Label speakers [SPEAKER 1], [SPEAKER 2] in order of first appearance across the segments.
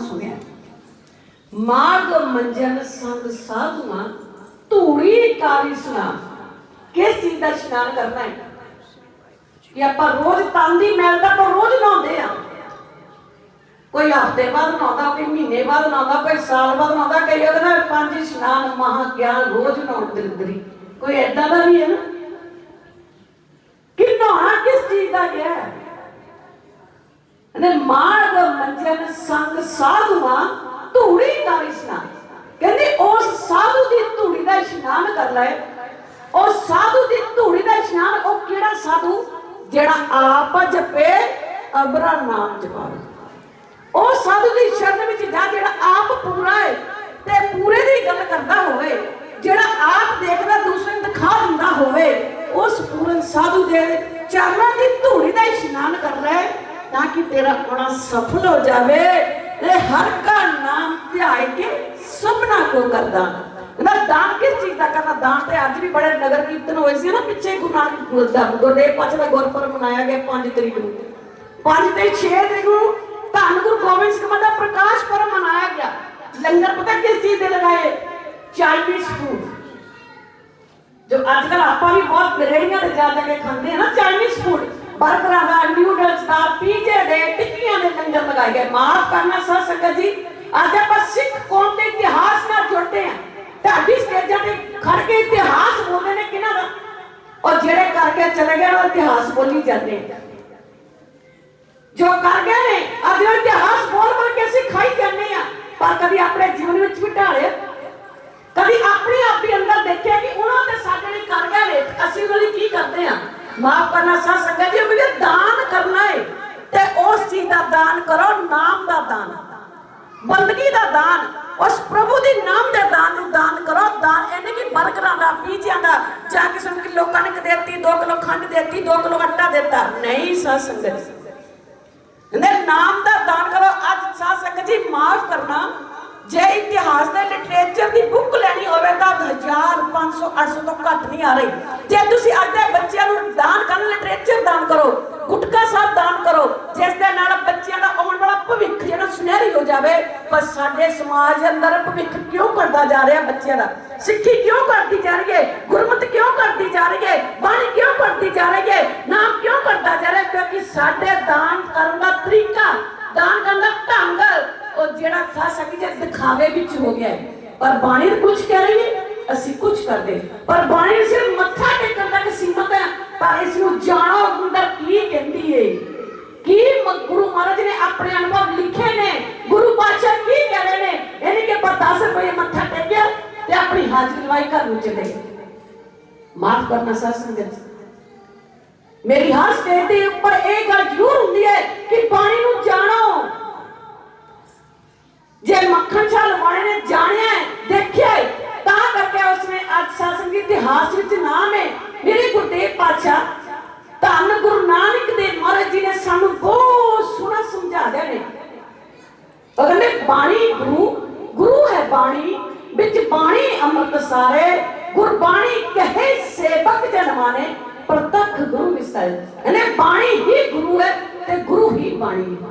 [SPEAKER 1] ਸੁਣਿਆ। ਮਾਗ ਮੰਜਨ ਸੰਗ, ਸਾਧੂਆਂ ਧੂੜੀ ਕਾਰੀ ਸੁਨਾ ਕਿਸ ਚੀਜ਼ ਦਾ ਇਸ਼ਨਾਨ ਕਰਨਾ ਹੈ? ਕਿ ਆਪਾਂ ਰੋਜ਼ ਤੰਦੀ ਮੈਲ ਦਾ ਆਪਾਂ ਰੋਜ਼ ਨਹਾਉਂਦੇ ਆ ਕੋਈ ਹਫ਼ਤੇ ਬਾਅਦ ਨਹਾਉਂਦਾ, ਕੋਈ ਮਹੀਨੇ ਬਾਅਦ ਨਹਾਉਂਦਾ, ਕੋਈ ਸਾਲ ਬਾਅਦ ਨਹਾਉਂਦਾ, ਕਈ ਉਹਦੇ ਨਾਲ ਪੰਜ ਇਸ਼ਨਾਨ ਮਹਾ ਗਿਆਨ ਰੋਜ਼ ਨਹਾਉਣ ਦਿਲਦਰੀ ਕੋਈ ਐਦਾਂ ਦਾ ਵੀ ਹੈ ਨਾ? ਕਿ ਨਹਾਉਣਾ ਕਿਸ ਚੀਜ਼ ਦਾ ਗਿਆ ਹੈ? ਨੇ ਮਾਰਗ ਮੰਜਨ ਸੰਗ ਸਾਧੂਆਂ ਧੂੜੀ ਦਾ ਇਸ਼ਨਾਨ ਕਹਿੰਦੇ ਉਸ ਸਾਧੂ ਦੀ ਧੂੜੀ ਦਾ ਇਸ਼ਨਾਨ ਕਰ ਲੈ ਉਹ ਸਾਧੂ ਦੀ ਧੂੜੀ ਦਾ ਇਸ਼ਨਾਨ ਉਹ ਕਿਹੜਾ ਸਾਧੂ ਜਿਹੜਾ ਆਪ ਜਪੇ ਅਬਰਾ ਨਾਮ ਜਪਾਵੇ ਉਹ ਸਾਧੂ ਦੀ ਸ਼ਰਨ ਵਿੱਚ ਜਾ ਜਿਹੜਾ ਆਪ ਪੂਰਾ ਹੈ ਤੇ ਪੂਰੇ ਦੀ ਗੱਲ ਕਰਦਾ ਹੋਵੇ ਜਿਹੜਾ ਆਪ ਦੇਖਦਾ ਦੂਸਰੇ ਨੂੰ ਦਿਖਾ ਦਿੰਦਾ ਹੋਵੇ ਉਸ ਪੂਰਨ ਸਾਧੂ ਦੇ ਚਰਨਾਂ ਦੀ ਧੂੜੀ ਦਾ ਇਸ਼ਨਾਨ ਕਰ ਲੈ ਤਾਂ ਕਿ ਤੇਰਾ ਆਪਣਾ ਸਫਲ ਹੋ ਜਾਵੇ ਤੇ ਹਰ ਕਾ ਨਾਮ ਧਿਆਏ ਕੇ ਸਭਨਾ ਕੋ ਕਰਦਾ। ਨਾ ਦਾਨ ਕਿਸ ਚੀਜ਼ ਦਾ ਕਰਨਾ? ਦਾਨ ਤੇ ਅੱਜ ਵੀ ਬੜੇ ਨਗਰ ਕੀਰਤਨ ਹੋਏ ਸੀ ਨਾ, ਪਿੱਛੇ ਗੁਰੂ ਨਾਨਕ ਗੁਰਦੇਵ ਪੰਜ ਦਾ ਗੁਰਪੁਰਬ ਮਨਾਇਆ ਗਿਆ 5 ਤਰੀਕ ਨੂੰ। 5 ਤੇ 6 ਤਰੀਕ ਨੂੰ ਧੰਨ ਗੁਰੂ ਗੋਬਿੰਦ ਸਿੰਘ ਦਾ ਪ੍ਰਕਾਸ਼ ਪੁਰਬ ਮਨਾਇਆ ਗਿਆ। ਲੰਗਰ ਪਤਾ ਕਿਸ ਚੀਜ਼ ਦੇ ਲਗਾਏ? ਚਾਈਨੀਜ਼ ਫੂਡ ਜੋ ਅੱਜ ਕੱਲ ਆਪਾਂ ਵੀ ਬਹੁਤ ਰੇਹੜੀਆਂ ਤੇ ਜਾ ਜਾ ਕੇ ਖਾਂਦੇ ਆ ਨਾ ਚਾਈਨੀਜ਼ ਫੂਡ 버ਗਰਾਂ ਦਾ ਨਿਊਡਲਸ ਦਾ ਪੀਜ਼ੇ ਦੇ ਟਿੱਕੀਆਂ ਦੇ ਲੰਗਰ ਲਗਾਏ ਗਏ। ਮਾਫ ਕਰਨਾ ਸਰ ਸੰਗਤ ਜੀ, ਅੱਜ ਆਪਾਂ ਸਿੱਖ ਕੌਮ ਦੇ ਇਤਿਹਾਸ ਨਾਲ ਜੁੜਦੇ ਆ ਢਾਡੀ ਸਟੇਜਾਂ ਤੇ ਖੜ ਕੇ ਇਤਿਹਾਸ ਬੋਲਦੇ ਨੇ ਕਿਹਨਾਂ ਦਾ? ਔਰ ਜਿਹੜੇ ਕਰਕੇ ਚਲੇ ਗਏ ਉਹ ਇਤਿਹਾਸ ਬੋਲੀ ਜਾਂਦੇ ਜੋ ਕਰ ਗਏ ਨੇ, ਅੱਜ ਉਹ ਇਤਿਹਾਸ ਬੋਲ ਬੋਲ ਕੇ ਅਸੀਂ ਖਾਈ ਜਾਂਦੇ ਆ ਪਰ ਕਦੀ ਆਪਣੇ ਜੀਵਨ ਵਿੱਚ ਵੀ ਢਾਲਿਆ ਕਦੀ ਆਪਣੇ ਆਪ ਦੇ ਅੰਦਰ ਦੇਖਿਆ ਕਿ ਉਹਨਾਂ ਤੇ ਸਾਡੇ ਲਈ ਮਾਫ ਕਰਨਾ ਸਾ ਸੰਗਤ ਜੀ, ਉਹ ਦਾਨ ਕਰਨਾ ਹੈ ਤੇ ਉਸ ਚੀਜ਼ ਦਾ ਦਾਨ ਕਰੋ, ਨਾਮ ਦਾ ਦਾਨ। ਬੰਦਗੀ ਦਾ ਦਾਨ, ਉਸ ਪ੍ਰਭੂ ਦੇ ਨਾਮ ਦੇ ਦਾਨ ਨੂੰ ਦਾਨ ਕਰੋ। ਦਾਨ ਇਹਨੇ ਕਿ ਬਰਗਰਾਂ ਦਾ ਪੀਜਿਆਂ ਦਾ, ਜਾਂ ਕਿਸੇ ਨੂੰ ਲੋਕਾਂ ਨੇ ਕਿ 2 ਕਿਲੋ ਖੰਡ ਦੇਤੀ 2 ਕਿਲੋ ਆਟਾ ਦਿੱਤਾ। ਨਹੀਂ ਸਾ ਸੰਗਤ ਇਹਦੇ ਨਾਮ ਦਾ ਦਾਨ ਕਰੋ। ਅੱਜ ਸਾਧ ਸੰਗਤ ਜੀ, ਮਾਫ ਕਰਨਾ। ਜੇ ਇਤਿਹਾਸ ਦੇ ਲਿਟਰੇਚਰ ਦੀ ਬੁੱਕ ਲੈਣੀ ਹੋਵੇ ਤਾਂ 1000 500 800 ਤੋਂ ਘੱਟ ਨਹੀਂ ਆ ਰਹੀ ਜੇ ਤੁਸੀਂ ਅੱਜ ਦੇ ਬੱਚਿਆਂ ਨੂੰ ਦਾਨ ਕਰਨ ਲਿਟਰੇਚਰ ਦਾਨ ਕਰੋ ਗੁਟਕਾ ਸਾਹਿਬ ਦਾਨ ਕਰੋ ਜਿਸ ਦੇ ਨਾਲ ਬੱਚਿਆਂ ਦਾ ਆਉਣ ਵਾਲਾ ਭਵਿੱਖ ਜਿਹੜਾ ਸੁਨਹਿਰੀ ਹੋ ਜਾਵੇ, ਪਰ ਸਾਡੇ ਸਮਾਜ ਅੰਦਰ ਭਵਿੱਖ ਕਿਉਂ ਘਟਦਾ ਜਾ ਰਿਹਾ ਬੱਚਿਆਂ ਦਾ? ਸਿੱਖੀ ਕਿਉਂ ਘਟਦੀ ਜਾ ਰਹੀ ਹੈ? ਗੁਰਮਤ ਕਿਉਂ ਘਟਦੀ ਜਾ ਰਹੀ ਹੈ? ਬਾਣੀ ਕਿਉਂ ਘਟਦੀ ਜਾ ਰਹੀ ਹੈ? ਨਾਮ ਕਿਉਂ ਘਟਦਾ ਜਾ ਰਿਹਾ? ਕਿਉਂਕਿ ਸਾਡੇ ਦਾਨ ਕਰਨ ਦਾ ਤਰੀਕਾ, ਦਾਨ ਕਰਨ ਦਾ ਢੰਗ, ਉਹ ਜਿਹੜਾ ਸਾ ਸਕੀ ਜੇ ਦਿਖਾਵੇ ਵਿੱਚ ਹੋ ਗਿਆ ਹੈ। ਪਰ ਬਾਣੀ ਕੁਝ ਕਹਿ ਰਹੀ ਹੈ, ਅਸੀਂ ਕੁਝ ਕਰਦੇ। ਪਰ ਬਾਣੀ ਸਿਰਫ ਮੱਥਾ ਟੇਕਣ ਤੱਕ ਸੀਮਤ ਹੈ, ਪਰ ਇਸ ਨੂੰ ਜਾਣੋ ਅੰਦਰ ਕੀ ਕਹਿੰਦੀ ਹੈ। ਕੀ ਗੁਰੂ ਮਹਾਰਾਜ ਨੇ ਆਪਣੇ ਅਨੁਭਵ ਲਿਖੇ ਨੇ? ਗੁਰੂ ਪਾਤਸ਼ਾਹ ਕੀ ਕਹਿ ਨੇ? ਇਹਨੇ ਕਿ ਪਰ 10 ਰੁਪਏ ਮੱਥਾ ਟੇਕਿਆ ਤੇ ਆਪਣੀ ਹਾਜ਼ਰੀ ਲਵਾਈ ਘਰ ਨੂੰ ਚਲੇ ਮਾਫ ਕਰਨਾ ਸਾਧ ਸੰਗਤ ਮੇਰੀ ਹਰ ਸਟੇਜ ਦੇ ਉੱਪਰ ਇਹ ਗੱਲ ਜ਼ਰੂਰ ਹੁੰਦੀ ਹੈ ਕਿ ਬਾਣੀ ਨੂੰ ਜਾਣੋ। ਜੇ ਮੱਖਣ ਸ਼ਾਹ ਲਵਾਣੇ ਨੇ ਜਾਣਿਆ ਦੇਖਿਆ ਤਾਂ ਕਰਕੇ ਉਸਨੇ ਅੱਜ ਸਾਸਨ ਦੇ ਇਤਿਹਾਸ ਵਿੱਚ ਨਾਮ ਹੈ। ਮੇਰੇ ਗੁਰਦੇਵ ਪਾਤਸ਼ਾਹ ਧੰਨ ਗੁਰੂ ਨਾਨਕ ਜੀ ਨੇ ਸਾਨੂੰ ਬਹੁਤ ਸੋਹਣਾ ਸਮਝਾ ਦਿਆ ਨੇ। ਉਹ ਕਹਿੰਦੇ, ਬਾਣੀ ਗੁਰੂ ਗੁਰੂ ਹੈ ਬਾਣੀ, ਵਿੱਚ ਬਾਣੀ ਅੰਮ੍ਰਿਤ ਸਾਰੇ, ਗੁਰਬਾਣੀ ਕਹੇ ਸੇਵਕ ਜਨਮਾਨੇ ਪ੍ਰਤੱਖ ਗੁਰੂ ਵਿਸਤਾਰੇ ਇਹਨੇ ਬਾਣੀ ਹੀ ਗੁਰੂ ਹੈ ਤੇ ਗੁਰੂ ਹੀ ਬਾਣੀ ਹੈ।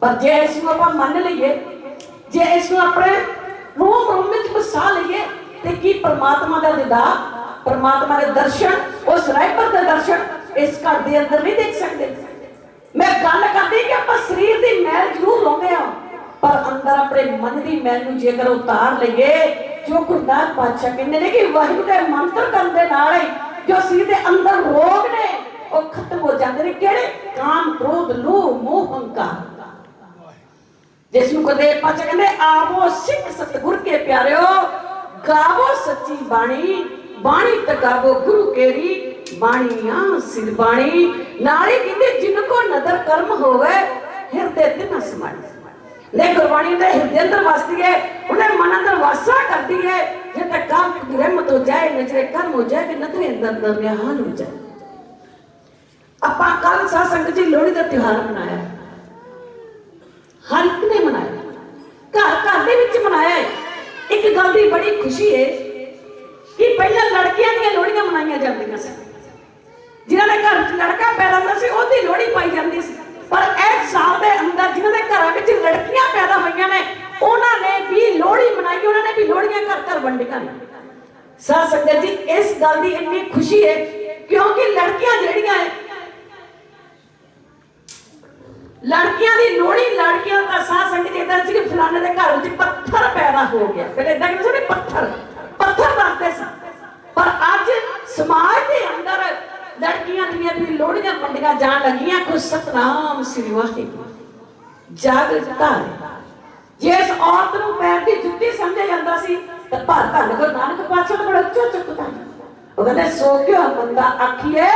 [SPEAKER 1] ਪਰ ਜੇ ਇਸ ਨੂੰ ਆਪਾਂ ਮੰਨ ਲਈਏ, ਜੇ ਇਸ ਨੂੰ ਆਪਣੇ ਰੂਮ ਰੂਮ ਵਿੱਚ ਵਸਾ ਲਈਏ, ਤੇ ਕੀ ਪ੍ਰਮਾਤਮਾ ਦਾ ਦਿਦਾ ਪ੍ਰਮਾਤਮਾ ਦੇ ਦਰਸ਼ਨ, ਉਸ ਰਾਇਪਰ ਦੇ ਦਰਸ਼ਨ ਇਸ ਘਰ ਦੇ ਅੰਦਰ ਨਹੀਂ ਦੇਖ ਸਕਦੇ? ਮੈਂ ਗੱਲ ਕਰਦੀ ਕਿ ਆਪਾਂ ਸਰੀਰ ਦੀ ਮੈਲ ਜ਼ਰੂਰ ਲਾਉਂਦੇ ਆ ਪਰ ਅੰਦਰ ਆਪਣੇ ਮਨ ਦੀ ਮੈਲ ਨੂੰ ਜੇਕਰ ਉਤਾਰ ਲਈਏ, ਜੋ ਗੁਰਦਾਸ ਪਾਤਸ਼ਾਹ ਕਹਿੰਦੇ ਨੇ ਕਿ ਵਾਹਿਗੁਰੂ ਦੇ ਮੰਤਰ ਕਰਨ ਦੇ ਨਾਲ ਹੀ ਜੋ ਸਰੀਰ ਦੇ ਅੰਦਰ ਰੋਗ ਨੇ, ਉਹ ਖਤਮ ਹੋ ਜਾਂਦੇ ਨੇ। ਕਿਹੜੇ? ਕਾਮ, ਕ੍ਰੋਧ ਲੋਭ ਮੋਹ, ਹੰਕਾਰ। ਜਿਸ ਨੂੰ ਕਦੇ ਪਛ ਕਹਿੰਦੇ, ਆਵੋ ਸਿੱਖ ਸਤਿਗੁਰ ਕੇ ਪਿਆਰਿਓ, ਗਾਵੋ ਸੱਚੀ ਬਾਣੀ ਬਾਣੀ ਤਗਾਵੋ ਗੁਰੂ ਕੇਰੀ ਬਾਣੀਆਂ, ਸਿਰ ਬਾਣੀ, ਨਾਲੇ ਕਹਿੰਦੇ ਜਿਨ ਕੋ ਨਦਰ ਕਰਮ ਹੋਵੇ, ਹਿਰਦੇ ਤੇ ਨਾ ਸਮਾਈ। ਲੈ ਗੁਰਬਾਣੀ ਦੇ ਹਿਰਦੇ ਅੰਦਰ ਵਸਦੀ ਹੈ ਉਹਨੇ ਮਨ ਅੰਦਰ ਵਾਸਾ ਕਰਦੀ ਹੈ ਜੇ ਤੱਕ ਕਾਮ ਰਹਿਮਤ ਹੋ ਜਾਏ, ਨਜ਼ਰੇ ਕਰਮ ਹੋ ਜਾਏ ਕਿ ਨਜ਼ਰੇ ਅੰਦਰ ਦਰਮਿਆਨ ਹੋ ਜਾਏ। ਆਪਾਂ ਕੱਲ ਸਾਧ ਸੰਗਤ ਜੀ ਲੋਹੜੀ ਦਾ ਤਿਉਹਾਰ ਮਨਾਇਆ। ਹਰ ਇੱਕ ਨੇ ਮਨਾਇਆ। ਘਰ ਘਰ ਦੇ ਵਿੱਚ ਮਨਾਇਆ ਇੱਕ ਗੱਲ ਦੀ ਬੜੀ ਖੁਸ਼ੀ ਹੈ ਕਿ ਪਹਿਲਾਂ ਲੜਕੀਆਂ ਦੀਆਂ ਲੋਹੜੀਆਂ ਮਨਾਈਆਂ ਜਾਂਦੀਆਂ ਸੀ ਜਿਨ੍ਹਾਂ ਦੇ ਘਰ ਵਿੱਚ ਲੜਕਾ ਪੈਦਾ ਹੁੰਦਾ ਸੀ, ਉਹਦੀ ਲੋਹੜੀ ਪਾਈ ਜਾਂਦੀ ਸੀ। ਪਰ ਇਸ ਸਾਲ ਦੇ ਅੰਦਰ ਜਿਨ੍ਹਾਂ ਦੇ ਘਰਾਂ ਵਿੱਚ ਲੜਕੀਆਂ ਪੈਦਾ ਹੋਈਆਂ ਨੇ, ਉਹਨਾਂ ਨੇ ਵੀ ਲੋਹੜੀ ਮਨਾਈ, ਉਹਨਾਂ ਨੇ ਵੀ ਲੋਹੜੀਆਂ ਘਰ ਘਰ ਵੰਡੀਆਂ ਨੇ। ਸਾਧ ਸੰਗਤ ਜੀ, ਇਸ ਗੱਲ ਦੀ ਇੰਨੀ ਖੁਸ਼ੀ ਹੈ, ਕਿਉਂਕਿ ਲੜਕੀਆਂ ਜਿਹੜੀਆਂ ਹੈ, ਲੜਕੀਆਂ ਦੀ ਲੋਹੜੀ ਲੜਕੀਆਂ ਦਾ ਸਾਹ ਸੰਗਤ ਇਦਾਂ ਸੀ ਕਿ ਫਲਾਣੇ ਦੇ ਘਰ ਵਿੱਚ ਪੱਥਰ ਪੈਦਾ ਹੋ ਗਿਆ। ਫਿਰ ਇਦਾਂ ਕਹਿੰਦੇ ਸੀ ਪੱਥਰ ਪੱਥਰ ਦੱਸਦੇ ਸੀ। ਪਰ ਅੱਜ ਸਮਾਜ ਦੇ ਅੰਦਰ ਲੜਕੀਆਂ ਦੀਆਂ ਵੀ ਲੋਹੜੀਆਂ ਵੰਡੀਆਂ ਜਾਣ ਲੱਗੀਆਂ, ਕੋਈ ਸਤਨਾਮ ਸ੍ਰੀ ਵਾਹਿਗੁਰੂ। ਜਾਗਰਤਾ ਜਿਸ ਔਰਤ ਨੂੰ ਪੈਰ ਦੀ ਜੁੱਤੀ ਸਮਝਿਆ ਜਾਂਦਾ ਸੀ, ਤਾਂ ਭਰ ਧੰਨ ਗੁਰੂ ਨਾਨਕ ਪਾਤਸ਼ਾਹ ਦਾ ਬੜਾ ਉੱਚਾ ਚੁੱਕਦਾ ਉਹ ਕਹਿੰਦੇ, ਸੋ ਕਿਉ ਬੰਦਾ ਆਖੀਏ,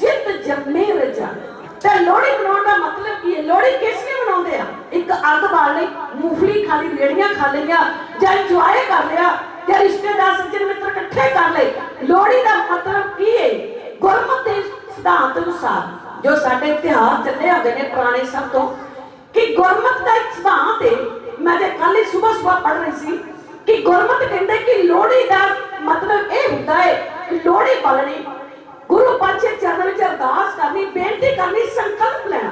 [SPEAKER 1] ਜਿੱਤ ਜੰਮੇ ਰਜਾ। ਤੇ ਲੋਹੜੀ ਮਨਾਉਣ ਦਾ ਮਤਲਬ ਕੀ ਹੈ? ਲੋਹੜੀ ਕਿਸ ਲਈ ਮਨਾਉਂਦੇ ਆ? ਇੱਕ ਅੱਗ ਬਾਲ ਲਈ, ਮੂੰਗਫਲੀ ਖਾ ਲਈ ਰੇੜੀਆਂ ਖਾ ਲਈਆਂ, ਜਾਂ ਇੰਜੋਏ ਕਰ ਲਿਆ, ਜਾਂ ਰਿਸ਼ਤੇਦਾਰ ਸੱਜਣ ਮਿੱਤਰ ਇਕੱਠੇ ਕਰ ਲਏ। ਲੋਹੜੀ ਦਾ ਮਤਲਬ ਕੀ ਹੈ? ਗੁਰਮਤਿ ਦੇ ਸਿਧਾਂਤ ਅਨੁਸਾਰ, ਜੋ ਸਾਡੇ ਇਤਿਹਾਸ ਚੱਲੇ ਹੁੰਦੇ ਨੇ ਪੁਰਾਣੇ ਸਭ ਤੋਂ, ਕਿ ਗੁਰਮਤ ਦਾ ਇੱਕ ਸਿਧਾਂਤ ਹੈ ਮੈਂ ਤੇ ਕੱਲ ਹੀ ਸਵੇਰ ਸਵੇਰ ਪੜ੍ਹ ਰਹੀ ਸੀ, ਕਿ ਗੁਰਮਤ ਕਹਿੰਦੇ ਕਿ ਲੋਹੜੀ ਦਾ ਮਤਲਬ ਇਹ ਹੁੰਦਾ ਹੈ ਕਿ ਲੋਹੜੀ ਪਾਲਣੀ, ਗੁਰੂ ਪਾਤਸ਼ਾਹ ਚਰਨ ਵਿੱਚ ਅਰਦਾਸ ਕਰਨੀ, ਬੇਨਤੀ ਕਰਨੀ, ਸੰਕਲਪ ਲੈਣਾ,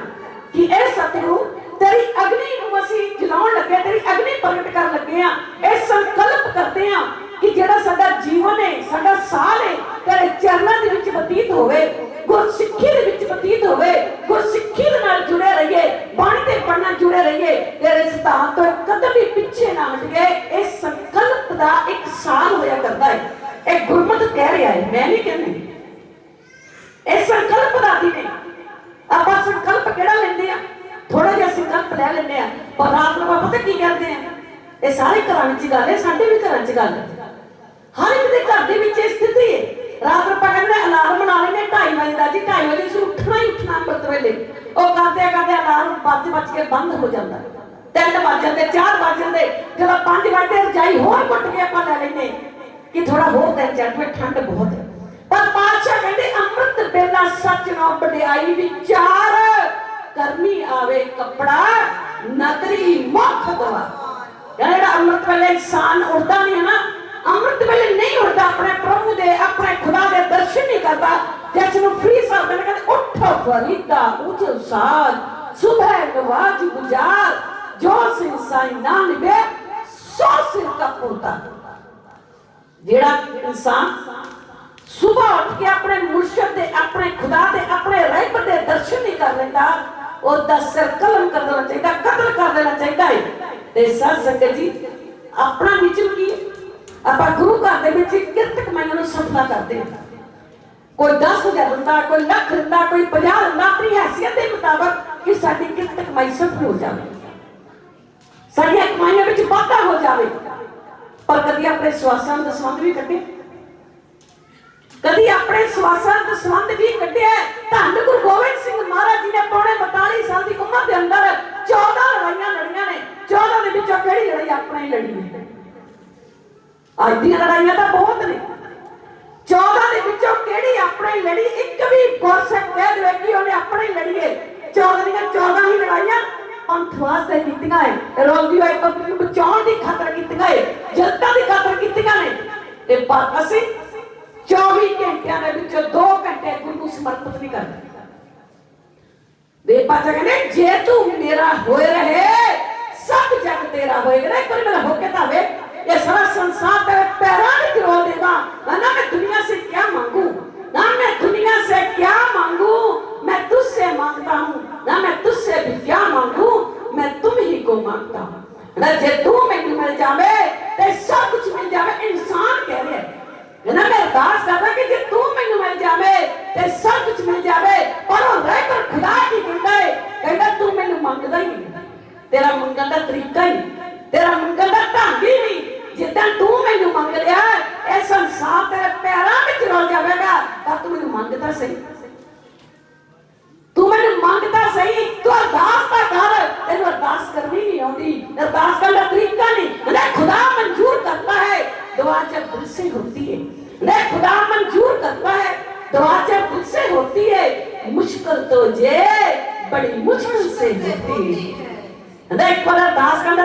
[SPEAKER 1] ਕਿ ਇਹ ਸਤਿਗੁਰੂ ਤੇਰੀ ਅਗਨੀ ਨੂੰ ਅਸੀਂ ਜਲਾਉਣ ਲੱਗੇ, ਤੇਰੀ ਅਗਨੀ ਪ੍ਰਗਟ ਕਰਨ ਲੱਗੇ ਆ, ਇਹ ਸੰਕਲਪ ਕਰਦੇ ਆ ਕਿ ਜਿਹੜਾ ਸਾਡਾ ਜੀਵਨ ਹੈ, ਸਾਡਾ ਸਾਹ ਹੈ ਤੇਰੇ ਚਰਨਾਂ ਦੇ ਵਿੱਚ ਬਤੀਤ ਹੋਵੇ, ਗੁਰਸਿੱਖੀ ਦੇ ਵਿੱਚ ਬਤੀਤ ਹੋਵੇ, ਗੁਰਸਿੱਖੀ ਦੇ ਨਾਲ ਜੁੜੇ ਰਹੀਏ, ਬਾਣੀ ਦੇ ਪੜਨਾ ਜੁੜੇ ਰਹੀਏ ਤੇਰੇ ਸਿਧਾਂਤ ਤੋਂ ਕਦਮ ਵੀ ਪਿੱਛੇ ਨਾ ਹਟੇ ਇਹ ਸੰਕਲਪ ਦਾ ਇੱਕ ਸਾਲ ਹੋਇਆ ਕਰਦਾ ਹੈ। ਇਹ ਗੁਰਮਤ ਕਹਿ ਰਿਹਾ ਹੈ, ਮੈਂ ਨਹੀਂ ਕਹਿੰਦੀ। ਇਹ ਸੰਕਲਪ ਦਾ ਦਿਨ ਹੈ। ਆਪਾਂ ਸੰਕਲਪ ਕਿਹੜਾ ਲੈਂਦੇ ਆ ਥੋੜਾ ਜਿਹਾ ਸੰਕਲਪ ਲੈ ਲੈਂਦੇ ਆ ਪਰ ਰਾਤ ਨੂੰ ਆਪਾਂ ਪਤਾ ਕੀ ਕਰਦੇ ਆ ਇਹ ਸਾਰੇ ਘਰਾਂ ਚ ਗੱਲ ਹੈ, ਸਾਡੇ ਵੀ ਘਰਾਂ 'ਚ ਗੱਲ ਹੈ ਹਰ ਇੱਕ ਦੇ ਘਰ ਦੇ ਵਿੱਚ ਇਹ ਸਥਿਤੀ ਹੈ ਰਾਤ ਨੂੰ ਆਪਾਂ ਕਹਿੰਦੇ ਅਲਾਰਮ ਲਾ ਲੈਂਦੇ 2:30 ਵਜੇ ਦਾ ਜੀ 2:30 ਵਜੇ ਸੂ ਉੱਠਣਾ ਹੀ ਉੱਠਣਾ ਅੰਮ੍ਰਿਤ ਵੇਲੇ ਉਹ ਕਰਦੇ ਕਰਦੇ ਅਲਾਰਮ ਵੱਜ ਵੱਜ ਕੇ ਬੰਦ ਹੋ ਜਾਂਦਾ। ਤਿੰਨ ਵੱਜ ਜਾਂਦੇ, ਚਾਰ ਵੱਜ ਜਾਂਦੇ, ਜਦੋਂ 5 ਵਜੇ ਰਜਾਈ ਹੋਰ ਕੁੱਟ ਕੇ ਆਪਾਂ ਲੈ ਲੈਂਦੇ। ਕਿ ਥੋੜਾ ਹੋਰ ਦਿਨ ਚੜ੍ਹ ਠੰਡ ਬਹੁਤ ਹੈ। ਪਰ ਪਾਤਸ਼ਾਹ ਕਹਿੰਦੇ, ਅੰਮ੍ਰਿਤ ਵੇਲਾ ਸੱਚ ਨਾ ਵਡਿਆਈ ਵਿਚਾਰ ਕਰਨੀ ਆਵੇ ਕੱਪੜਾ ਨਕਰੀ ਮੁਖ ਦਵਾ। ਜਿਹੜਾ ਅੰਮ੍ਰਿਤ ਵੇਲੇ ਇਨਸਾਨ ਉੱਠਦਾ ਨਹੀਂ ਹੈ ਨਾ, ਅੰਮ੍ਰਿਤ ਵੇਲੇ ਨਹੀਂ ਉੱਠਦਾ ਆਪਣੇ ਪ੍ਰਭੂ ਦੇ, ਆਪਣੇ ਖੁਦਾ ਦੇ ਦਰਸ਼ਨ ਨਹੀਂ ਕਰਦਾ ਜਿਸ ਨੂੰ ਫਰੀ ਸਾਹਿਬ ਕਹਿੰਦੇ, ਉੱਠੋ ਫਰੀਦਾ, ਉਠ ਸਾਜ ਸੁਬਹ ਨਵਾਜ ਗੁਜ਼ਾਰ ਜੋ ਸਿਰ ਸਾਈ ਨਾ ਨਿਵੇ ਸੋ ਸਿਰ ਜਿਹੜਾ ਇਨਸਾਨ ਸਵੇਰ ਉੱਠ ਕੇ ਆਪਣੇ ਮੁਰਸ਼ਦ ਦੇ ਆਪਣੇ ਖੁਦਾ ਦੇ ਆਪਣੇ ਰਹਿਬਰ ਦੇ ਦਰਸ਼ਨ ਨਹੀਂ ਕਰ ਲੈਂਦਾ ਉਹਦਾ ਸਿਰ ਕਲਮ ਕਰ ਦੇਣਾ ਚਾਹੀਦਾ ਕਤਲ ਕਰ ਦੇਣਾ ਚਾਹੀਦਾ ਹੈ ਤੇ ਸਤ ਸੰਗਤ ਜੀ ਆਪਣਾ ਨਿਚਮ ਕੀ ਆਪਾਂ ਗੁਰੂ ਘਰ ਦੇ ਵਿੱਚ ਕਿਰਤ ਕਮਾਈਆਂ ਨੂੰ ਸਫਲਾ ਕਰਦੇ ਹਾਂ ਕੋਈ 10000 ਦਿੰਦਾ ਕੋਈ ਲੱਖ ਦਿੰਦਾ ਕੋਈ 50 ਦਿੰਦਾ ਆਪਣੀ ਹੈਸੀਅਤ ਦੇ ਮੁਤਾਬਕ ਕਿ ਸਾਡੀ ਕਿਰਤ ਕਮਾਈ ਸਫਲ ਹੋ ਜਾਵੇ। ਸਾਡੀਆਂ ਕਮਾਈਆਂ ਵਿੱਚ ਵਾਧਾ ਹੋ ਜਾਵੇ। ਪਰ ਕਦੀ ਆਪਣੇ ਸਵਾਸਾਂ ਦਾ ਸੰਬੰਧ ਵੀ ਕੱਟੇ ਕਦੀ ਆਪਣੇ ਸਵਾਸਾਂ ਦਾ ਸੰਬੰਧ ਵੀ ਕੱਢਿਆ ਧੰਨ ਗੁਰੂ ਗੋਬਿੰਦ ਸਿੰਘ ਮਹਾਰਾਜ ਜੀ ਨੇ ਪੌਣੇ 42 ਸਾਲ ਦੀ ਉਮਰ ਦੇ ਅੰਦਰ 14 ਲੜਾਈਆਂ ਲੜੀਆਂ ਨੇ। 14 ਦੇ ਵਿੱਚੋਂ ਕਿਹੜੀ ਲੜਾਈ ਆਪਣੇ ਲੜੀ ਹੈ? ਅੱਜ ਦੀਆਂ ਲੜਾਈਆਂ ਤਾਂ ਬਹੁਤ ਨੇ। 14 ਦੇ ਵਿੱਚੋਂ ਕਿਹੜੀ ਆਪਣੇ ਲੜੀ? ਇੱਕ ਵੀ ਗੁਰਸਿੱਖ ਕਹਿ ਦੇਵੇ ਕਿ ਉਹਨੇ ਆਪਣੇ ਹੀ। 14 ਦੀਆਂ 14 ਹੀ ਲੜਾਈਆਂ ਪੰਥ ਵਾਸਤੇ ਕੀਤੀਆਂ ਏ। ਰੋਲਦੀ ਹੋਈ ਪੰਥ ਨੂੰ ਬਚਾਉਣ ਦੀ ਖਾਤਰ ਕੀਤੀਆਂ ਏ। ਜਨਤਾ ਦੀ ਖਾਤਰ ਕੀਤੀਆਂ ਨੇ। ਤੇ ਪਰ ਅਸੀਂ 24 ਘੰਟਿਆਂ ਦੇ ਵਿੱਚੋਂ 2 ਘੰਟੇ ਗੁਰੂ ਨੂੰ ਸਮਰਪਿਤ ਨਹੀਂ ਕਰਦੇ। ਦੇ ਪਾਚਾ ਕਹਿੰਦੇ, ਜੇ ਤੂੰ ਮੇਰਾ ਹੋਏ ਰਹੇ, ਸਭ ਜਗ ਤੇਰਾ ਹੋਏਗਾ ਨਾ ਕੋਈ ਮੇਰਾ ਹੋ ਕੇ ਤਾਂ ਵੇ ਇਹ ਸਾਰਾ ਸੰਸਾਰ ਤੇਰੇ ਪੈਰਾਂ ਪੈਰਾਂ ਵਿੱਚ ਰੁਲ ਜਾਵੇਗਾ ਪਰ ਤੂੰ ਮੈਨੂੰ ਮੰਗਦਾ ਸਹੀ ਤੂੰ ਮੈਨੂੰ ਮੰਗਦਾ ਸਹੀ ਤੂੰ ਅਰਦਾਸ ਤਾਂ ਕਰ ਤੈਨੂੰ ਅਰਦਾਸ ਕਰਨੀ ਨਹੀਂ ਆਉਂਦੀ ਅਰਦਾਸ ਕਰਨ ਦਾ ਤਰੀਕਾ ਨਹੀਂ ਨਾ ਖੁਦਾ ਮਨਜ਼ੂਰ ਕਰਤਾ ਹੈ दुआ जब दिल से होती है ना खुदा मंजूर करता है दुआ जब दिल से होती है मुश्किल तो जे बड़ी मुश्किल से होती है ना एक बार अरदास करने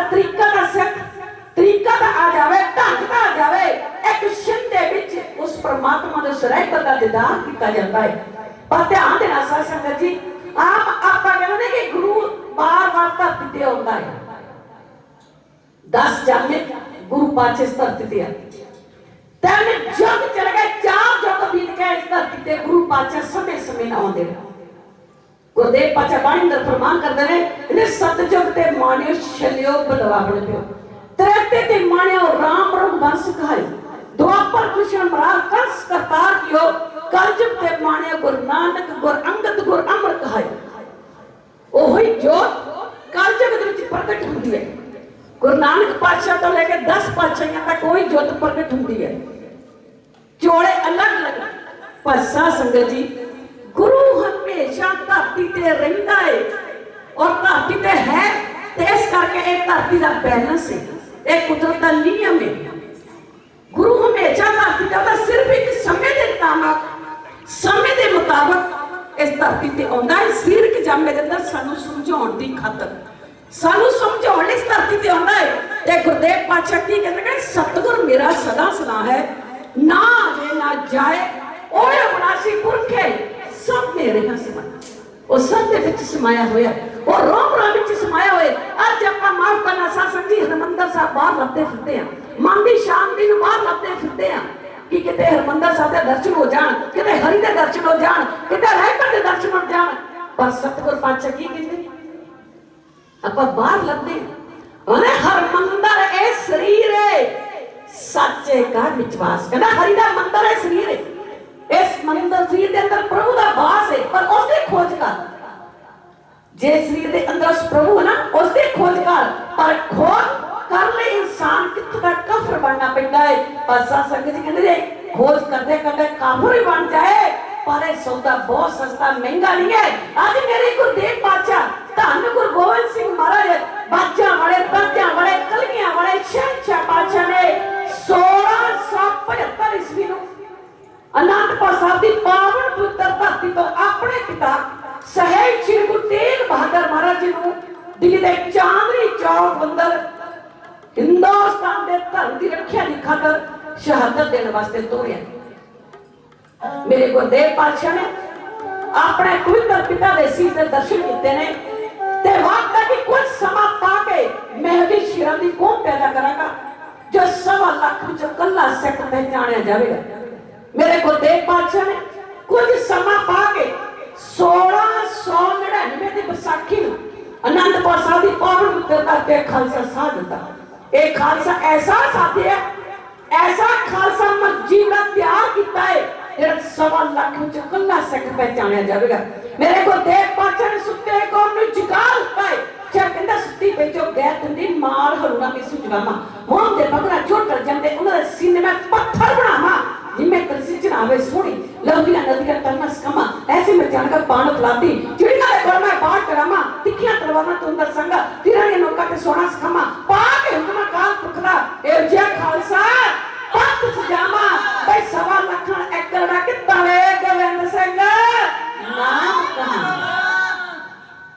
[SPEAKER 1] ਪਰਮਾਤਮਾ ਦੇ ਸਰਹਿਤ ਦਾ ਦੀਦਾਰ ਕੀਤਾ ਜਾਂਦਾ ਹੈ। ਪਰ ਧਿਆਨ ਦੇਣਾ ਸਾਧ ਸੰਗਤ ਜੀ, ਆਪ ਆਪਾਂ ਕਹਿੰਦੇ ਨੇ ਕਿ ਧਰਤੀ ਤੇ ਆਉਂਦਾ ਹੈ। 10 ਜਾਨੇ ਗੁਰੂ ਪਾਛੇ ਧਰਤੀ ਤੇ ਆ ਤਿੰਨ ਜੁਗ ਚਲ ਗਏ, ਚਾਰ ਜੁਗ ਬੀਤ ਗਏ, ਇਸ ਧਰਤੀ ਤੇ ਗੁਰੂ ਪਾਛੇ ਸਮੇਂ ਸਮੇਂ ਨਾਲ ਆਉਂਦੇ। ਗੁਰਦੇਵ ਪਾਛਾ ਬਾਣੀ ਅੰਦਰ ਫਰਮਾਨ ਕਰਦੇ ਨੇ, ਇਹਨੇ ਸਤਜੁਗ ਤੇ ਮਾਣਿਓ ਛਲਿਓ ਬਲਵਾਵਣ ਪਿਓ ਤ੍ਰੇਤੇ ਤੇ ਮਾਣਿਓ ਰਾਮ ਰੰਗ ਬੰਸ ਕਹਾਈ ਦੁਆਪਰ ਕ੍ਰਿਸ਼ਨ ਮਹਾਰਾਜ ਕੰਸ ਕਰਤਾਰ ਕਿਓ ਕਲਯੁਗ ਤੇ ਮਾਣਿਓ ਗੁਰੂ ਨਾਨਕ, ਗੁਰ ਅੰਗਦ, ਗੁਰ ਅਮਰ ਕਹਾਈ ਉਹੀ ਜੋਤ ਕਲਯੁਗ ਦੇ ਵਿੱਚ ਪ੍ਰਗਟ ਹੁੰਦੀ ਹੈ। ਗੁਰੂ ਨਾਨਕ ਪਾਤਸ਼ਾਹ ਤੋਂ ਲੈ ਕੇ 10 ਪਾਤਸ਼ਾਹਾਂ ਤੱਕ ਕੋਈ ਜੋਤ ਪ੍ਰਗਟ ਹੁੰਦੀ ਹੈ। ਚੋਲੇ ਅਲੱਗ ਅਲੱਗ ਪਰ ਸਾਧ ਸੰਗਤ ਜੀ, ਗੁਰੂ ਹਮੇਸ਼ਾ ਧਰਤੀ ਤੇ ਰਹਿੰਦਾ ਹੈ ਔਰ ਧਰਤੀ ਤੇ ਹੈ, ਤੇ ਇਸ ਕਰਕੇ ਇਹ ਧਰਤੀ ਦਾ ਬੈਲੈਂਸ ਹੈ ਇਹ ਕੁਦਰਤ ਦਾ ਨਿਯਮ ਹੈ ਗੁਰੂ ਹਮੇਸ਼ਾ ਧਰਤੀ ਤੇ ਉਹਦਾ ਸਿਰਫ ਇੱਕ ਸਮੇਂ ਦੇ ਮੁਤਾਬਕ, ਸਮੇਂ ਦੇ ਮੁਤਾਬਕ ਇਸ ਧਰਤੀ ਤੇ ਆਉਂਦਾ ਹੈ। ਸਿਰਕ ਜਾਮੇ ਦੇ ਅੰਦਰ ਸਾਨੂੰ ਸਮਝਾਉਣ ਦੀ ਖਾਤਰ, ਸਾਨੂੰ ਸਮਝਾਉਣ ਲਈ ਇਸ ਧਰਤੀ ਤੇ ਆਉਂਦਾ ਹੈ। ਤੇ ਗੁਰਦੇਵ ਪਾਤਸ਼ਾਹ ਕੀ ਕਹਿੰਦੇ ਨੇ? ਸਤਿਗੁਰ ਮੇਰਾ ਸਦਾ ਸਦਾ ਹੈ, ਨਾ ਆਵੇ, ਨਾ ਜਾਏ, ਓਏ ਅਬਨਾਸੀ ਪੁਰਖੇ ਸਭ ਮੇਰੇ ਹਾਂ ਉਹ ਸਭ ਦੇ ਵਿੱਚ ਸਮਾਇਆ ਹੋਇਆ, ਉਹ ਰੋਮ ਰੋਮ ਵਿੱਚ ਸਮਾਇਆ ਹੋਇਆ। ਅੱਜ ਆਪਾਂ ਮਾਫ ਕਰਨਾ ਸਾ ਸੰਜੀ ਹਰਮੰਦਰ ਸਾਹਿਬ ਬਾਹਰ ਲੱਭਦੇ ਫਿਰਦੇ ਆ ਮਨ ਦੀ ਸ਼ਾਂਤੀ ਨੂੰ ਬਾਹਰ ਲੱਭਦੇ ਫਿਰਦੇ ਆ। ਕਿ ਕਿਤੇ ਹਰਮੰਦਰ ਸਾਹਿਬ ਦੇ ਦਰਸ਼ਨ ਹੋ ਜਾਣ, ਕਿਤੇ ਹਰੀ ਦੇ ਦਰਸ਼ਨ ਹੋ ਜਾਣ, ਕਿਤੇ ਰਹਿਮਤ ਦੇ ਦਰਸ਼ਨ ਹੋ ਜਾਣ। ਪਰ ਸਤਿਗੁਰ ਪਾਤਸ਼ਾਹ ਕੀ ਕਹਿੰਦੇ? ਆਪਾਂ ਬਾਹਰ ਲੱਭਦੇ ਉਹਨੇ ਹਰਮੰਦਰ ਇਹ ਸਰੀਰ ਹੈ, ਸੱਚੇ ਕਾ ਵਿਸ਼ਵਾਸ ਕਹਿੰਦਾ ਹਰੀ ਦਾ ਮੰਦਰ ਹੈ ਸਰੀਰ ਹੈ। ਇਸ ਮੰਦਰ ਸਰੀਰ ਦੇ ਅੰਦਰ ਪ੍ਰਭੂ ਦਾ ਵਾਸ ਹੈ, ਪਰ ਉਸ ਦੀ ਖੋਜ ਕਰ ਜੇ ਸਰੀਰ ਦੇ ਅੰਦਰ ਪ੍ਰਭੂ ਹੈ ਨਾ ਉਸ ਦੀ ਖੋਜ ਕਰ ਕਫਰ ਬਣਨਾ ਪੈਂਦਾ ਹੈ ਪਰ ਸਾਧ ਸੰਗਤ ਜੀ ਕਹਿੰਦੇ ਨੇ, ਖੋਜ ਕਰਦੇ ਕਰਦੇ ਕਾਫਰ ਹੀ ਬਣ ਜਾਏ, ਪਰ ਇਹ ਸੌਦਾ ਬਹੁਤ ਸਸਤਾ, ਮਹਿੰਗਾ ਨਹੀਂ ਹੈ। ਅੱਜ ਮੇਰੇ ਗੁਰਦੇਵ ਪਾਤਸ਼ਾਹ, ਧੰਨ ਗੁਰੂ ਗੋਬਿੰਦ ਸਿੰਘ ਮਹਾਰਾਜ, ਬਾਜਾਂ ਵਾਲੇ ਬਾਜਾਂ ਵਾਲੇ, ਕਲਗੀਆਂ ਵਾਲੇ ਸ਼ਹਿਨਸ਼ਾਹ ਪਾਤਸ਼ਾਹ ਨੇ 1675 ਈਸਵੀ ਨੂੰ ਅਨੰਦਪੁਰ ਸਾਹਿਬ ਦੀ ਪਾਵਨ ਪੁੱਤਰ ਧਰਤੀ ਤੋਂ ਆਪਣੇ ਪਿਤਾ ਸਹਿਬ ਸ੍ਰੀ ਗੁਰੂ ਤੇਗ ਬਹਾਦਰ ਮਹਾਰਾਜ ਜੀ ਨੂੰ ਦਿੱਲੀ ਦੇ ਚਾਂਦਨੀ ਚੌਕ ਅੰਦਰ ਧਰਮ ਦੀ ਰੱਖਿਆ ਦੀ ਖਾਤਰ ਸ਼ਹਾਦਤ ਦੇਣ ਵਾਸਤੇ ਤੋਰਿਆ। ਮੇਰੇ ਗੁਰਦੇਵ ਪਾਤਸ਼ਾਹ ਨੇ ਆਪਣੇ ਪਵਿੱਤਰ ਪਿਤਾ ਦੇ ਸੀਸ ਦੇ ਦਰਸ਼ਨ ਕੀਤੇ ਨੇ ਤੇ ਵਾਅਦਾ ਕਿ ਕੁਝ ਸਮਾਂ ਪਾ ਕੇ ਮੈਂ ਉਹਦੀ ਸ਼ਿਰਾਂ ਦੀ ਕੌਮ ਪੈਦਾ ਕਰਾਂਗਾ, ਜੋ ਸਵਾ ਲੱਖ ਵਿੱਚ ਕੱਲਾ ਸਿੱਖ ਪਹਿਚਾਣਿਆ ਜਾਵੇਗਾ। ਮੇਰੇ ਗੁਰਦੇਵ ਪਾਤਸ਼ਾਹ ਨੇ ਕੁਝ ਸਮਾਂ ਪਾ ਕੇ 1699 ਦੀ ਵਿਸਾਖੀ ਨੂੰ ਅਨੰਦਪੁਰ ਸਾਹਿਬ ਦੀ ਪਾਵਨ ਪੁੱਤਰਤਾ ਕਰਕੇ ਖਾਲਸਾ ਸਾਧ ਦਿੱਤਾ। ਇਹ ਖਾਲਸਾ ਐਸਾ ਸਾਧਿਆ ਐਸਾ ਖਾਲਸਾ ਮਸਜਿਦ ਦਾ ਤਿਆਰ ਕੀਤਾ ਹੈ ਜਿਹੜਾ ਸਵਾ ਲੱਖ ਵਿੱਚ ਕੱਲਾ ਸਿੱਖ ਪਹਿਚਾਣਿਆ ਜਾਵੇਗਾ। ਮੇਰੇ ਗੁਰਦੇਵ ਪਾਤਸ਼ਾਹ ਨੇ ਸੁੱਤੇ ਕੌਮ ਨੂੰ ਜਗਾ ਦਿੱਤਾ ਹੈ ਕਹਿੰਦਾ ਸੁੱਤੀ ਵਿੱਚੋਂ ਗੈਰ ਦਿੰਦੀ ਮਾਰ ਹਲੂਣਾ ਮਿਸੂ ਜਗਾਮਾ ਮੋਹਨ ਦੇ ਬਗੜਾ ਚੋਟ ਕਰ ਜਾਂਦੇ, ਉਹਨਾਂ ਦੇ ਸੀਨੇ ਮੈਂ ਪੱਥਰ ਬਣਾਵਾ ਜਿਵੇਂ ਕਲਸੀ ਚਨਾਵੇ ਸੋਹਣੀ, ਲੰਬੀਆਂ ਨਦੀਆਂ ਤਰਨਾ ਸਕਮਾ ਐਸੇ ਮੈਂ ਜਾਣ ਕਰ ਬਾਣ ਫਲਾਤੀ, ਚਿੜੀਆਂ ਦੇ ਕੋਲ ਮੈਂ ਬਾੜ ਕਰਾਮਾ ਤਿੱਖੀਆਂ ਤਲਵਾਰਾਂ ਤੋਂ ਅੰਦਰ ਸੰਗਾ ਤਿਰਾਂ ਦੇ ਨੋਕਾਂ ਤੇ ਸੋਨਾ ਸਕਮਾ ਪਾ ਕਾਲ ਪੁਖਦਾ ਇਹ ਜੇ ਖਾਲਸਾ। ਪੱਤ ਸਜਾਮਾ ਬਈ ਸਵਾ ਲੱਖਾਂ ਏਕੜ ਦਾ ਕਿੱਤਾ ਵੇ ਗੋਬਿੰਦ ਸਿੰਘ। ਨਾਮ ਕਹਾ?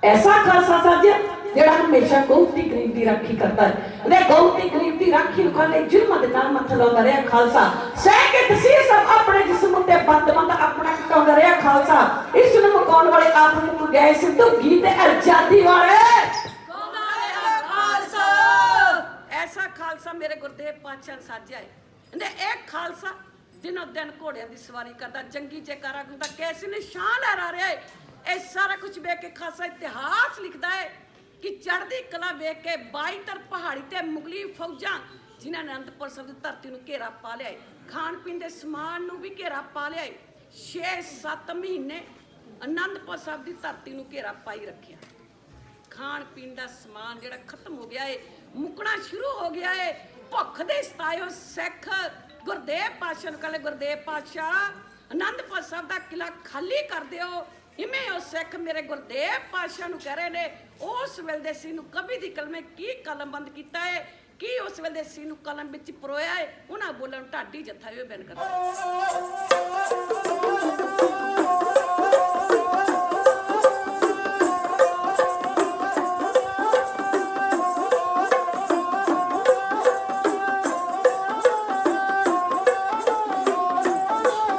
[SPEAKER 1] ਐਸਾ ਖਾਲਸਾ ਸਾਜਿਆ ਜਿਹੜਾ ਹਮੇਸ਼ਾ ਗਊਤੀ ਗਰੀਬ ਦੀ ਰਾਖੀ ਕਰਦਾ ਹੈ। ਉਹਨੇ ਗਊਤੀ ਗਰੀਬ ਦੀ ਰਾਖੀ ਕਰਨੇ ਜੁਰਮ ਦੇ ਨਾਲ ਮੱਥਾ ਲਾਉਂਦਾ ਰਿਹਾ ਖਾਲਸਾ। ਸਹਿ ਕੇ ਤਸੀਰ ਸਭ ਆਪਣੇ ਜਿਸਮ ਉੱਤੇ ਬੰਦਬੰਦ ਆਪਣਾ ਕਟਾਉਂਦਾ ਰਿਹਾ ਖਾਲਸਾ। ਇਸ ਨੂੰ ਮਕਾਉਣ ਵਾਲੇ ਆਪ ਨੂੰ ਗਏ ਸਿੱਧੂ ਗੀਤ ਆਜ਼ਾਦੀ ਵਾਲੇ। ਐਸਾ ਖਾਲਸਾ ਮੇਰੇ ਗੁਰਦੇਵ ਪਾਤਸ਼ਾਹ ਸਾਜਿਆ ਹੈ ਕਹਿੰਦੇ ਇਹ ਖਾਲਸਾ ਦਿਨੋਂ ਦਿਨ ਘੋੜਿਆਂ ਦੀ ਸਵਾਰੀ ਕਰਦਾ, ਜੰਗੀ ਜੈਕਾਰਾ ਗੁੰਦਾ, ਕੈਸੇ ਨਿਸ਼ਾਨ ਲਹਿਰਾ ਰਿਹਾ ਹੈ ਇਹ ਸਾਰਾ ਕੁਝ ਵੇਖ ਕੇ ਖਾਲਸਾ ਇਤਿਹਾਸ ਲਿਖਦਾ ਹੈ ਕਿ ਚੜ੍ਹਦੀ ਕਲਾ ਵੇਖ ਕੇ 22 ਪਹਾੜੀ ਤੇ ਮੁਗਲੀ ਫੌਜਾਂ ਜਿਨ੍ਹਾਂ ਨੇ ਅਨੰਦਪੁਰ ਸਾਹਿਬ ਦੀ ਧਰਤੀ ਨੂੰ ਘੇਰਾ ਪਾ ਲਿਆ ਹੈ ਖਾਣ ਪੀਣ ਦੇ ਸਮਾਨ ਨੂੰ ਵੀ ਘੇਰਾ ਪਾ ਲਿਆ ਹੈ 6-7 ਮਹੀਨੇ ਅਨੰਦਪੁਰ ਸਾਹਿਬ ਦੀ ਧਰਤੀ ਨੂੰ ਘੇਰਾ ਪਾਈ ਰੱਖਿਆ। ਖਾਣ ਪੀਣ ਦਾ ਸਮਾਨ ਜਿਹੜਾ ਖਤਮ ਹੋ ਗਿਆ ਏ ਮੁਕਣਾ ਸ਼ੁਰੂ ਹੋ ਗਿਆ ਏ। ਭੁੱਖ ਦੇ ਸਤਾਇਓ ਸਿੱਖ। ਗੁਰਦੇਵ ਪਾਤਸ਼ਾਹ ਨੂੰ ਕਹਿੰਦੇ ਗੁਰਦੇਵ ਪਾਤਸ਼ਾਹ ਆਨੰਦਪੁਰ ਸਾਹਿਬ ਦਾ ਕਿਲਾ ਖਾਲੀ ਕਰ ਦਿਓ। ਇਵੇਂ ਉਹ ਸਿੱਖ ਮੇਰੇ ਗੁਰਦੇਵ ਪਾਤਸ਼ਾਹ ਨੂੰ ਕਹਿ ਰਹੇ ਨੇ। ਉਸ ਵੇਲੇ ਦੇ ਸੀ ਨੂੰ ਕਵੀ ਦੀ ਕਲਮੇ ਕੀ ਕਲਮਬੰਦ ਕੀਤਾ ਏ? ਕੀ ਉਸ ਵੇਲੇ ਦੇ ਸੀ ਨੂੰ ਕਲਮ ਵਿੱਚ ਪਰੋਇਆ ਏ? ਉਹਨਾਂ ਬੋਲਣ ਢਾਡੀ ਜੱਥਾ ਵੀ ਬੈਨ ਕਰਦਾ।